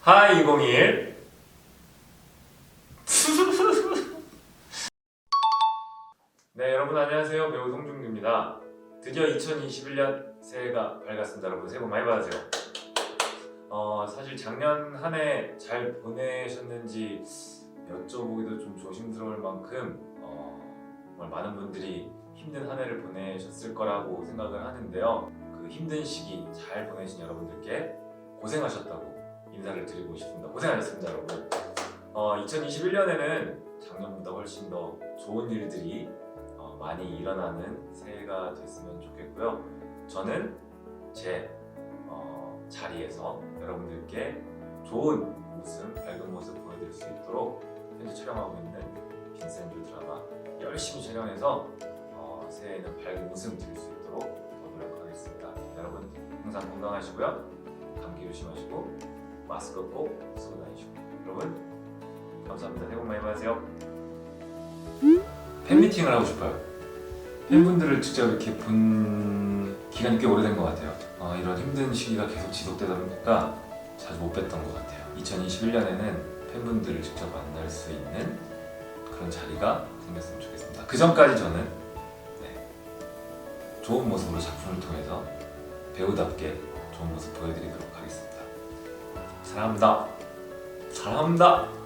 하이 201 네 여러분 안녕하세요. 배우 송중기입니다. 드디어 2021년 새해가 밝았습니다. 여러분 새해 복 많이 받으세요. 어 사실 작년 한 해 잘 보내셨는지 여쭤보기도 좀 조심스러울 만큼 어, 정말 많은 분들이 힘든 한 해를 보내셨을 거라고 생각을 하는데요. 그 힘든 시기 잘 보내신 여러분들께 고생하셨다고 인사를 드리고 싶습니다. 고생하셨습니다, 여러분. 어, 2021년에는 작년보다 훨씬 더 좋은 일들이 어, 많이 일어나는 새해가 됐으면 좋겠고요. 저는 제 어, 자리에서 여러분들께 좋은 모습, 밝은 모습 보여드릴 수 있도록 현재 촬영하고 있는 빈센조 드라마 열심히 촬영해서 어, 새해에는 밝은 웃음 드릴 수 있도록 더 노력하겠습니다. 여러분 항상 건강하시고요. 감기 조심하시고 마스크 꼭 쓰고 다니시고 여러분 감사합니다. 새해 복 많이 받으세요. 팬미팅을 하고 싶어요. 팬분들을 직접 이렇게 본 기간이 꽤 오래된 것 같아요. 어, 이런 힘든 시기가 계속 지속되다 보니까 자주 못 뵀던 것 같아요. 2021년에는 팬분들을 직접 만날 수 있는 그런 자리가 생겼으면 좋겠습니다. 그 전까지 저는 네, 좋은 모습으로 작품을 통해서 배우답게 좋은 모습 보여드리도록 하겠습니다. 사랑합니다. 사랑합니다.